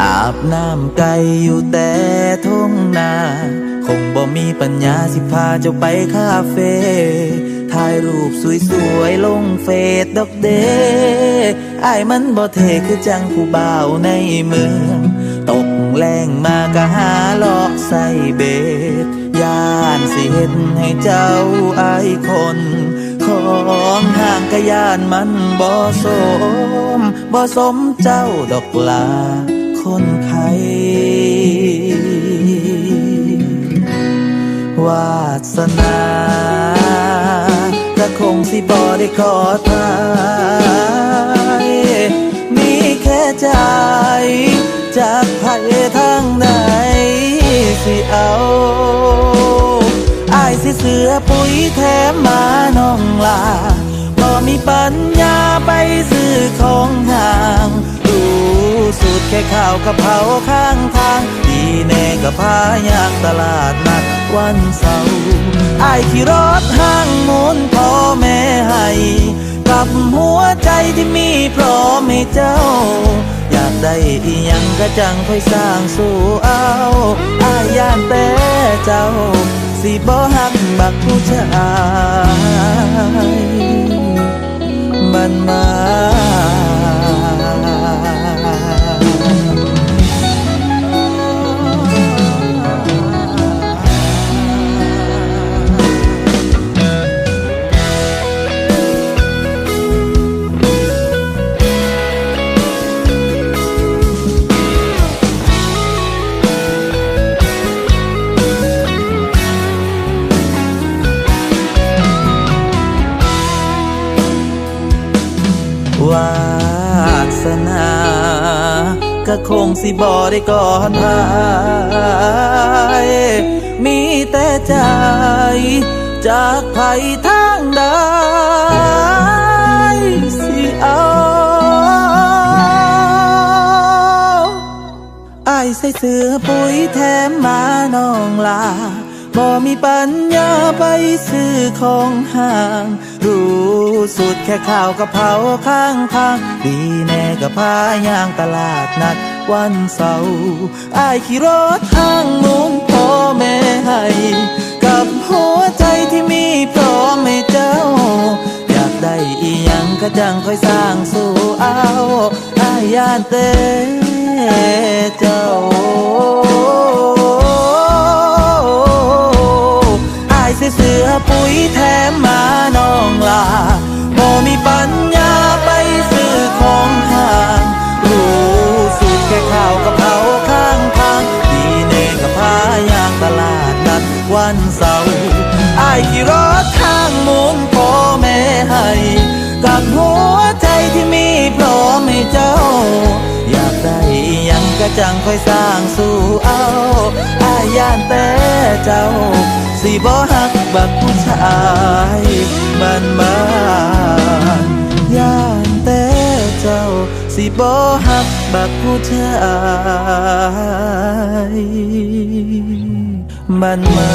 อาบน้ำไก่อยู่แต่ทุ่งนา คงบ่มีปัญญาสิพาเจ้าไปคาเฟ่ถ่ายรูปสวยๆ ลงเฟซดอกเดไอ้มันบ่เทคือจังผู้บ่าวในเมือง ตกแรงมาก็หาลาะใส่เบ็ดย่านสิเห็นให้เจ้าไอายคน ของห่างกะยานมันบ่สมบ่สมเจ้าดอกลา คนไข้ วาสนาก็คงสิบ่ได้ขอทายมีแค่ใจ จากไผทางใดสิเอาอายสิเสือปุ๋ยแถมมาน้องลาบ่มีปัญญาไปซื้อของห่าง สูตรแค่ข้าวกะเพราข้างทาง ดีแน่ก็พายางตลาดนัดวันเสาร์อายขี่รถห้างมุนพ่อแม่ให้กับหัวใจที่มีพร้อมให้เจ้า อยากได้อียังก็จังค่อยสร้างสู่เอาอายย่านแต่เจ้า สิบ่หักบักผู้ชายมันมา วาสนา ก็คงสิบอได้ก่อนพายมีแต่ใจ จากไผทางใดสิเอาไอายใส่เสื้อปุ๋ยแถมมาน้องลาบ่มีปัญญาไปซื้อของห่าง รู้สุดแค่ข้าวกะเพราข้างทางดีแน่ก็พายางตลาดนัดวันเสาร์อายขี่รถห้างมุนพ่อแม่ให้กับหัวใจที่มีพร้อมให้เจ้า อยากได้อีหยังก็จังค่อยสร้างสู่เอาอายยานเต้เจ้าอายเสื้อปุ๋ยแถมมา อายขี่รถทางมุนพ่อแม่ให้กับหัวใจที่มีพร้อมให้เจ้า อยากได้อีหยังก็จังค่อยสร้างสู่เอาอาย่านแต่เจ้า สิบ่หักบักผู้ชายบ้านมานย่านแต่เจ้า สิบ่หักบักผู้ชาย มันมา